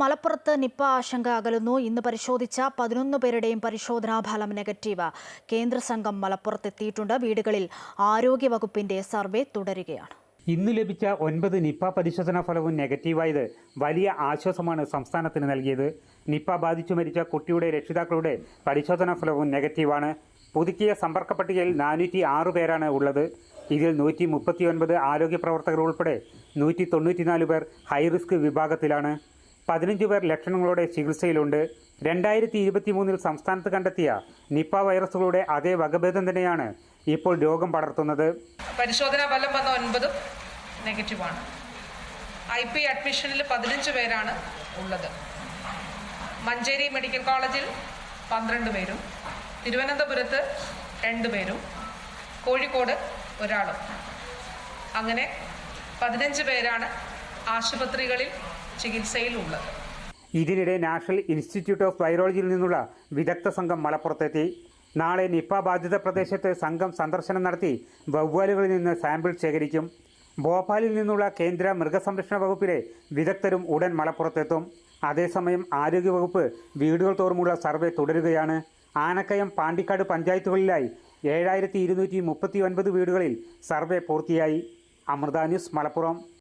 മലപ്പുറത്ത് നിപ്പ ആശങ്ക അകലുന്നു. ഇന്ന് പരിശോധിച്ച പതിനൊന്ന് പേരുടെയും പരിശോധനാ ഫലം നെഗറ്റീവ്. കേന്ദ്ര സംഘം മലപ്പുറത്തെത്തിയിട്ടുണ്ട്. വീടുകളിൽ ആരോഗ്യവകുപ്പിന്റെ സർവേ തുടരുകയാണ്. ഇന്ന് ലഭിച്ച ഒൻപത് നിപ്പ പരിശോധനാ ഫലവും നെഗറ്റീവായത് വലിയ ആശ്വാസമാണ് സംസ്ഥാനത്തിന് നൽകിയത്. നിപ്പ ബാധിച്ചു മരിച്ച കുട്ടിയുടെ രക്ഷിതാക്കളുടെ പരിശോധനാ ഫലവും നെഗറ്റീവാണ്. പുതുക്കിയ സമ്പർക്ക പട്ടികയിൽ നാനൂറ്റി ആറ് പേരാണ് ഉള്ളത്. ഇതിൽ നൂറ്റി മുപ്പത്തിയൊൻപത് ആരോഗ്യ പ്രവർത്തകർ ഉൾപ്പെടെ നൂറ്റി തൊണ്ണൂറ്റിനാല് പേർ ഹൈറിസ്ക് വിഭാഗത്തിലാണ്. പതിനഞ്ച് പേർ ലക്ഷണങ്ങളോടെ ചികിത്സയിലുണ്ട്. രണ്ടായിരത്തി ഇരുപത്തി മൂന്നിൽ സംസ്ഥാനത്ത് കണ്ടെത്തിയ നിപ്പ വൈറസുകളുടെ അതേ വകഭേദം തന്നെയാണ് ഇപ്പോൾ രോഗം പടർത്തുന്നത്. പരിശോധനാ ഫലം വന്ന ഒൻപതും നെഗറ്റീവാണ് ഐ പി അഡ്മിഷനിൽ പതിനഞ്ച് പേരാണ് ഉള്ളത്. മഞ്ചേരി മെഡിക്കൽ കോളേജിൽ പന്ത്രണ്ട് പേരും തിരുവനന്തപുരത്ത് രണ്ട് പേരും കോഴിക്കോട് ഒരാളും. അങ്ങനെ പതിനഞ്ച് പേരാണ് ആശുപത്രികളിൽ ചികിത്സയിലുള്ളത് ഇതിനിടെ നാഷണൽ ഇൻസ്റ്റിറ്റ്യൂട്ട് ഓഫ് വൈറോളജിയിൽ നിന്നുള്ള വിദഗ്ധ സംഘം മലപ്പുറത്തെത്തി. നാളെ നിപ്പ ബാധിത പ്രദേശത്ത് സംഘം സന്ദർശനം നടത്തി വവ്വാലുകളിൽ നിന്ന് സാമ്പിൾ ശേഖരിക്കും. ഭോപ്പാലിൽ നിന്നുള്ള കേന്ദ്ര മൃഗസംരക്ഷണ വകുപ്പിലെ വിദഗ്ധരും ഉടൻ മലപ്പുറത്തെത്തും. അതേസമയം ആരോഗ്യവകുപ്പ് വീടുകൾ തോറുമുള്ള സർവേ തുടരുകയാണ്. ആനക്കയം പാണ്ടിക്കാട് പഞ്ചായത്തുകളിലായി ഏഴായിരത്തി ഇരുന്നൂറ്റി മുപ്പത്തി ഒൻപത് വീടുകളിൽ സർവേ പൂർത്തിയായി. അമൃത ന്യൂസ് മലപ്പുറം.